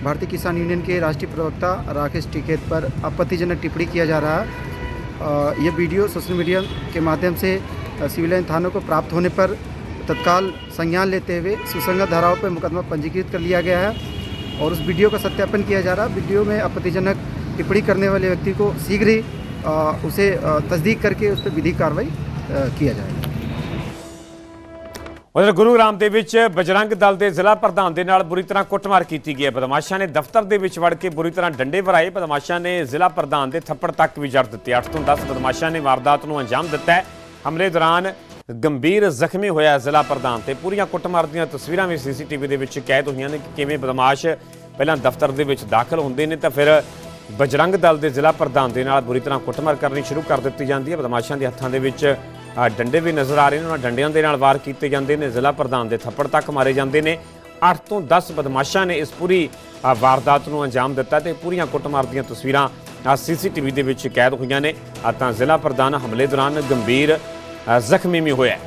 भारतीय किसान यूनियन के राष्ट्रीय प्रवक्ता राकेश टिकेत पर आपत्तिजनक टिप्पणी किया जा रहा है। यह वीडियो सोशल मीडिया के माध्यम से सिविल लाइन थानों को प्राप्त होने पर तत्काल संज्ञान लेते हुए सुसंगत धाराओं पर मुकदमा पंजीकृत कर लिया गया है और उस वीडियो का सत्यापन किया जा रहा है। वीडियो में आपत्तिजनक टिप्पणी करने वाले व्यक्ति को शीघ्र ही उसे तस्दीक करके उस पर विधिक कार्रवाई किया जाएगा। ਉਧਰ ਗੁਰੂਗ੍ਰਾਮ ਦੇ ਵਿੱਚ ਬਜਰੰਗ ਦਲ ਦੇ ਜ਼ਿਲ੍ਹਾ ਪ੍ਰਧਾਨ ਦੇ ਨਾਲ ਬੁਰੀ ਤਰ੍ਹਾਂ ਕੁੱਟਮਾਰ ਕੀਤੀ ਗਈ ਹੈ। ਬਦਮਾਸ਼ਾਂ ਨੇ ਦਫ਼ਤਰ ਦੇ ਵਿੱਚ ਵੜ ਕੇ ਬੁਰੀ ਤਰ੍ਹਾਂ ਡੰਡੇ ਵਰਾਏ। ਬਦਮਾਸ਼ਾਂ ਨੇ ਜ਼ਿਲ੍ਹਾ ਪ੍ਰਧਾਨ ਦੇ ਥੱਪੜ ਤੱਕ ਵੀ ਜੜ ਦਿੱਤੇ। 8 ਤੋਂ 10 ਬਦਮਾਸ਼ਾਂ ਨੇ ਵਾਰਦਾਤ ਨੂੰ ਅੰਜਾਮ ਦਿੱਤਾ ਹੈ। ਹਮਲੇ ਦੌਰਾਨ ਗੰਭੀਰ ਜ਼ਖਮੀ ਹੋਇਆ ਜ਼ਿਲ੍ਹਾ ਪ੍ਰਧਾਨ ਤੇ ਪੂਰੀਆਂ ਕੁੱਟਮਾਰ ਦੀਆਂ ਤਸਵੀਰਾਂ ਵੀ ਸੀਸੀਟੀਵੀ ਦੇ ਵਿੱਚ ਕੈਦ ਹੋਈਆਂ ਨੇ ਕਿ ਕਿਵੇਂ ਬਦਮਾਸ਼ ਪਹਿਲਾਂ ਦਫ਼ਤਰ ਦੇ ਵਿੱਚ ਦਾਖਲ ਹੁੰਦੇ ਨੇ ਤਾਂ ਫਿਰ ਬਜਰੰਗ ਦਲ ਦੇ ਜ਼ਿਲ੍ਹਾ ਪ੍ਰਧਾਨ ਦੇ ਨਾਲ ਬੁਰੀ ਤਰ੍ਹਾਂ ਕੁੱਟਮਾਰ ਕਰਨੀ ਸ਼ੁਰੂ ਕਰ ਦਿੱਤੀ ਜਾਂਦੀ ਹੈ। ਬਦਮਾਸ਼ਾਂ ਦੇ ਹੱਥਾਂ ਦੇ ਵਿੱਚ ਡੰਡੇ ਵੀ ਨਜ਼ਰ ਆ ਰਹੇ ਨੇ, ਉਹਨਾਂ ਡੰਡਿਆਂ ਦੇ ਨਾਲ ਵਾਰ ਕੀਤੇ ਜਾਂਦੇ ਨੇ, ਜ਼ਿਲ੍ਹਾ ਪ੍ਰਧਾਨ ਦੇ ਥੱਪੜ ਤੱਕ ਮਾਰੇ ਜਾਂਦੇ ਨੇ। 8 ਤੋਂ 10 ਬਦਮਾਸ਼ਾਂ ਨੇ ਇਸ ਪੂਰੀ ਵਾਰਦਾਤ ਨੂੰ ਅੰਜਾਮ ਦਿੱਤਾ ਤੇ ਪੂਰੀਆਂ ਕੁੱਟਮਾਰ ਦੀਆਂ ਤਸਵੀਰਾਂ ਸੀਸੀਟੀਵੀ ਦੇ ਵਿੱਚ ਕੈਦ ਹੋਈਆਂ ਨੇ। ਤਾਂ ਜ਼ਿਲ੍ਹਾ ਪ੍ਰਧਾਨ ਹਮਲੇ ਦੌਰਾਨ ਗੰਭੀਰ ਜ਼ਖਮੀ ਵੀ ਹੋਇਆ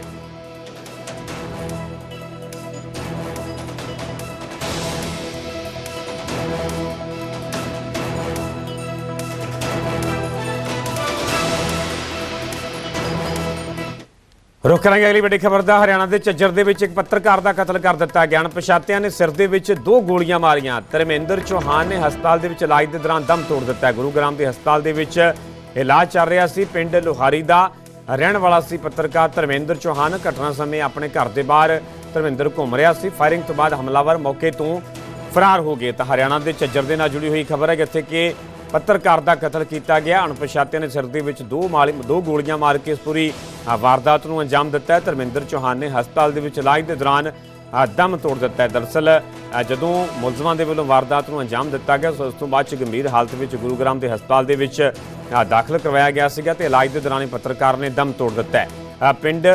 ਰੁਕ ਕਰਾਂਗੇ ਅਗਲੀ ਵੱਡੀ ਖਬਰ ਦਾ। ਹਰਿਆਣਾ ਦੇ ਝੱਜਰ ਦੇ ਵਿੱਚ ਇੱਕ ਪੱਤਰਕਾਰ ਦਾ ਕਤਲ ਕਰ ਦਿੱਤਾ ਗਿਆ। ਅਣਪਛਾਤਿਆਂ ਨੇ ਸਿਰ ਦੇ ਵਿੱਚ ਦੋ ਗੋਲੀਆਂ ਮਾਰੀਆਂ। ਧਰਮੇਂਦਰ ਚੌਹਾਨ ਨੇ ਹਸਪਤਾਲ ਦੇ ਵਿੱਚ ਇਲਾਜ ਦੇ ਦੌਰਾਨ ਦਮ ਤੋੜ ਦਿੱਤਾ। ਹੈ। ਗੁਰੂਗ੍ਰਾਮ ਦੇ ਹਸਪਤਾਲ ਦੇ ਵਿੱਚ ਇਲਾਜ ਚੱਲ ਰਿਹਾ ਸੀ। ਪਿੰਡ ਲੋਹਾਰੀ ਦਾ ਰਹਿਣ ਵਾਲਾ ਸੀ ਪੱਤਰਕਾਰ ਧਰਮੇਂਦਰ ਚੌਹਾਨ। ਘਟਨਾ ਸਮੇਂ ਆਪਣੇ ਘਰ ਦੇ ਬਾਹਰ ਧਰਮੇਂਦਰ ਘੁੰਮ ਰਿਹਾ ਸੀ। ਫਾਇਰਿੰਗ ਤੋਂ ਬਾਅਦ ਹਮਲਾਵਰ ਮੌਕੇ ਤੋਂ ਫਰਾਰ ਹੋ ਗਏ। ਤਾਂ ਹਰਿਆਣਾ ਦੇ ਝੱਜਰ ਦੇ ਨਾਲ ਜੁੜੀ ਹੋਈ ਖਬਰ ਹੈ ਜਿੱਥੇ ਕਿ ਪੱਤਰਕਾਰ ਦਾ ਕਤਲ ਕੀਤਾ ਗਿਆ। ਅਣਪਛਾਤਿਆਂ ਨੇ ਸਿਰ ਦੇ ਵਿੱਚ ਦੋ ਮਾਲੀ, ਦੋ ਗੋਲੀਆਂ ਮਾਰ ਕੇ ਇਸ ਪੂਰੀ ਵਾਰਦਾਤ ਨੂੰ ਅੰਜਾਮ ਦਿੱਤਾ। ਹੈ ਧਰਮਿੰਦਰ ਚੌਹਾਨ ਨੇ ਹਸਪਤਾਲ ਦੇ ਵਿੱਚ ਇਲਾਜ ਦੇ ਦੌਰਾਨ ਦਮ ਤੋੜ ਦਿੱਤਾ ਹੈ। ਦਰਅਸਲ ਜਦੋਂ ਮੁਲਜ਼ਮਾਂ ਦੇ ਵੱਲੋਂ ਵਾਰਦਾਤ ਨੂੰ ਅੰਜਾਮ ਦਿੱਤਾ ਗਿਆ ਉਸ ਤੋਂ ਬਾਅਦ ਚ ਗੰਭੀਰ ਹਾਲਤ ਵਿੱਚ ਗੁਰੂਗ੍ਰਾਮ ਦੇ ਹਸਪਤਾਲ ਦੇ ਵਿੱਚ ਦਾਖਲ ਕਰਵਾਇਆ ਗਿਆ ਸੀਗਾ ਤੇ ਇਲਾਜ ਦੇ ਦੌਰਾਨ ਹੀ ਪੱਤਰਕਾਰ ਨੇ ਦਮ ਤੋੜ ਦਿੱਤਾ ਹੈ। ਪਿੰਡ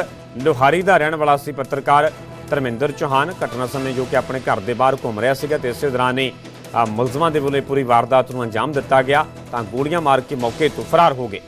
ਲੋਹਾਰੀ ਦਾ ਰਹਿਣ ਵਾਲਾ ਸੀ ਪੱਤਰਕਾਰ ਧਰਮਿੰਦਰ ਚੌਹਾਨ। ਘਟਨਾ ਸਮੇਂ ਜੋ ਕਿ ਆਪਣੇ ਘਰ ਦੇ ਬਾਹਰ ਘੁੰਮ ਰਿਹਾ ਸੀਗਾ ਤੇ ਇਸੇ ਦੌਰਾਨ ਹੀ ਮੁਲਜ਼ਮਾਂ ਦੇ ਵੱਲੋਂ ਇਹ ਪੂਰੀ ਵਾਰਦਾਤ ਨੂੰ ਅੰਜਾਮ ਦਿੱਤਾ ਗਿਆ ਤਾਂ ਗੋਲੀਆਂ ਮਾਰ ਕੇ ਮੌਕੇ ਤੋਂ ਫਰਾਰ ਹੋ ਗਏ।